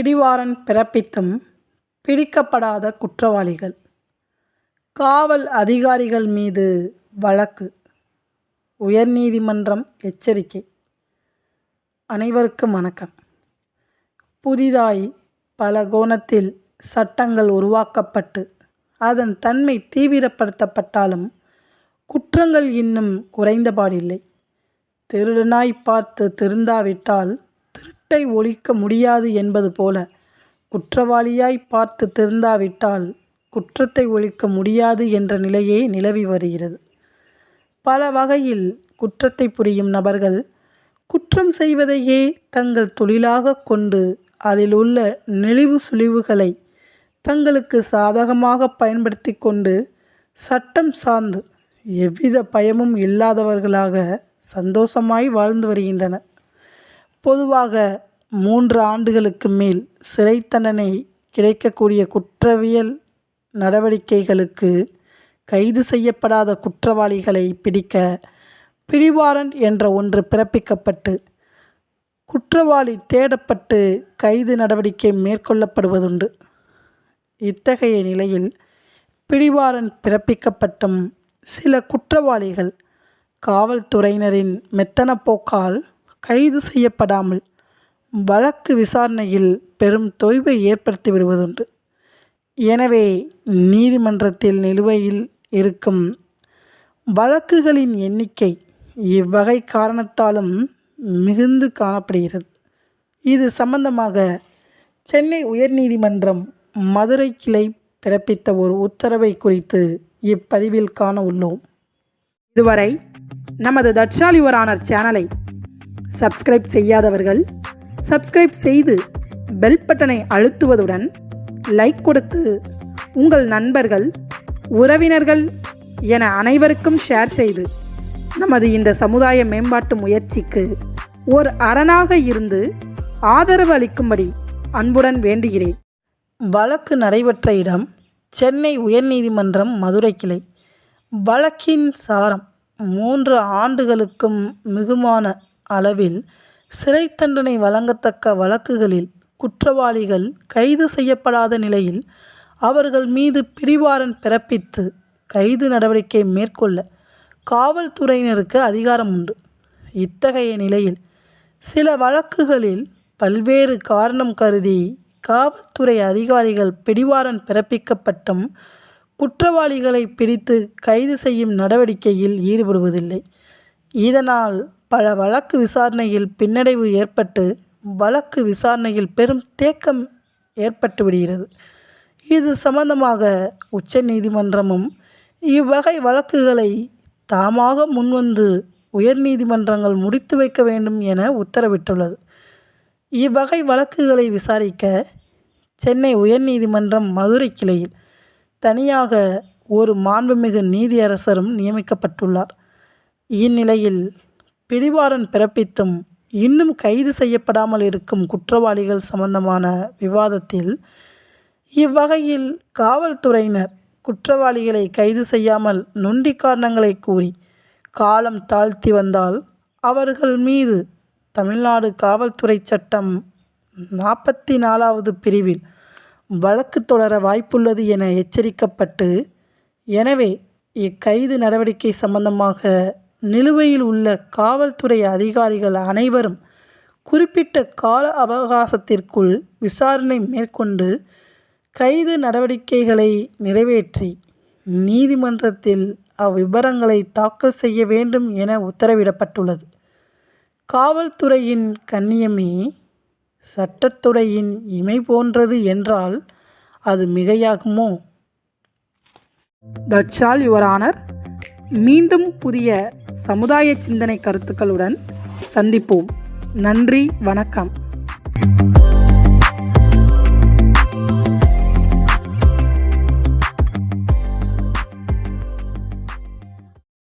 பிடிவாரன் பிறப்பித்தும் பிடிக்கப்படாத குற்றவாளிகள். காவல் அதிகாரிகள் மீது வழக்கு. உயர்நீதிமன்றம் எச்சரிக்கை. அனைவருக்கும் வணக்கம். புதிதாய் பல கோணத்தில் சட்டங்கள் உருவாக்கப்பட்டு அதன் தன்மை தீவிரப்படுத்தப்பட்டாலும் குற்றங்கள் இன்னும் குறைந்தபாடில்லை. திருடனாய் பார்த்து திருந்தாவிட்டால் திருட்டை ஒழிக்க முடியாது என்பது போல குற்றவாளியாய் பார்த்து திருந்தாவிட்டால் குற்றத்தை ஒழிக்க முடியாது என்ற நிலையே நிலவி வருகிறது. பல வகையில் குற்றத்தை புரியும் நபர்கள் குற்றம் செய்வதையே தங்கள் தொழிலாக கொண்டு அதில் உள்ள நெளிவு சுழிவுகளை தங்களுக்கு சாதகமாக பயன்படுத்தி கொண்டு சட்டம் சார்ந்து எவ்வித பயமும் இல்லாதவர்களாக சந்தோஷமாய் வாழ்ந்து வருகின்றனர். பொதுவாக மூன்று ஆண்டுகளுக்கு மேல் சிறை தண்டனை கிடைக்கக்கூடிய குற்றவியல் நடவடிக்கைகளுக்கு கைது செய்யப்படாத குற்றவாளிகளை பிடிக்க பிடிவாரண்ட் என்ற ஒன்று பிறப்பிக்கப்பட்டு குற்றவாளி தேடப்பட்டு கைது நடவடிக்கை மேற்கொள்ளப்படுவதுண்டு. இத்தகைய நிலையில் பிடிவாரண்ட் பிறப்பிக்கப்பட்டும் சில குற்றவாளிகள் காவல்துறையினரின் மெத்தனப்போக்கால் கைது செய்யப்படாமல் வழக்கு விசாரணையில் பெரும் தொய்வை ஏற்படுத்தி விடுவதுண்டு. எனவே நீதிமன்றத்தில் நிலுவையில் இருக்கும் வழக்குகளின் எண்ணிக்கை இவ்வகை காரணத்தாலும் மிகுந்து காணப்படுகிறது. இது சம்பந்தமாக சென்னை உயர்நீதிமன்றம் மதுரை கிளை பிறப்பித்த ஒரு உத்தரவை குறித்து இப்பதிவில் காண உள்ளோம். இதுவரை நமது தட்சால் சேனலை சப்ஸ்கிரைப் செய்யாதவர்கள் சப்ஸ்கிரைப் செய்து பெல் பட்டனை அழுத்துவதுடன் லைக் கொடுத்து உங்கள் நண்பர்கள் உறவினர்கள் என அனைவருக்கும் ஷேர் செய்து நமது இந்த சமுதாய மேம்பாட்டு முயற்சிக்கு ஒரு அரணாக இருந்து ஆதரவு அளிக்கும்படி அன்புடன் வேண்டுகிறேன். வழக்கு நடைபெற்ற இடம் சென்னை உயர்நீதிமன்றம் மதுரை கிளை. வழக்கின் சாரம் மூன்று ஆண்டுகளுக்கும் மிகுமான அளவில் சிறை தண்டனை வழங்கத்தக்க வழக்குகளில் குற்றவாளிகள் கைது செய்யப்படாத நிலையில் அவர்கள் மீது பிடிவாரன் பிறப்பித்து கைது நடவடிக்கை மேற்கொள்ள காவல்துறையினருக்கு அதிகாரம் உண்டு. இத்தகைய நிலையில் சில வழக்குகளில் பல்வேறு காரணம் கருதி காவல்துறை அதிகாரிகள் பிடிவாரன் பிறப்பிக்கப்பட்டும் குற்றவாளிகளை பிடித்து கைது செய்யும் நடவடிக்கையில் ஈடுபடுவதில்லை. இதனால் பல வழக்கு விசாரணையில் பின்னடைவு ஏற்பட்டு வழக்கு விசாரணையில் பெரும் தேக்கம் ஏற்பட்டு விடுகிறது. இது சம்பந்தமாக உச்ச நீதிமன்றமும் இவ்வகை வழக்குகளை தாமாக முன்வந்து உயர்நீதிமன்றங்கள் முடித்து வைக்க வேண்டும் என உத்தரவிட்டுள்ளது. இவ்வகை வழக்குகளை விசாரிக்க சென்னை உயர்நீதிமன்றம் மதுரை கிளையில் தனியாக ஒரு மாண்புமிகு நீதியரசரும் நியமிக்கப்பட்டுள்ளார். இந்நிலையில் பிடிவாரன் பிறப்பித்தும் இன்னும் கைது செய்யப்படாமல் இருக்கும் குற்றவாளிகள் சம்பந்தமான விவாதத்தில் இவ்வகையில் காவல்துறையினர் குற்றவாளிகளை கைது செய்யாமல் நொண்டி காரணங்களை கூறி காலம் தாழ்த்தி வந்தால் அவர்கள் மீது தமிழ்நாடு காவல்துறை சட்டம் நாற்பத்தி நாலாவது பிரிவில் வழக்கு தொடர வாய்ப்புள்ளது என எச்சரிக்கப்பட்டு எனவே இக்கைது நடவடிக்கை சம்பந்தமாக நிலுவையில் உள்ள காவல்துறை அதிகாரிகள் அனைவரும் குறிப்பிட்ட கால அவகாசத்திற்குள் விசாரணை மேற்கொண்டு கைது நடவடிக்கைகளை நிறைவேற்றி நீதிமன்றத்தில் அவ்விபரங்களை தாக்கல் செய்ய வேண்டும் என உத்தரவிடப்பட்டுள்ளது. காவல்துறையின் கண்ணியமே சட்டத்துறையின் இமை போன்றது என்றால் அது மிகையாகுமோ? தட்சால் யுவர் ஆனர் மீண்டும் புதிய சமுதாய சிந்தனை கருத்துக்களுடன் சந்திப்போம். நன்றி வணக்கம்.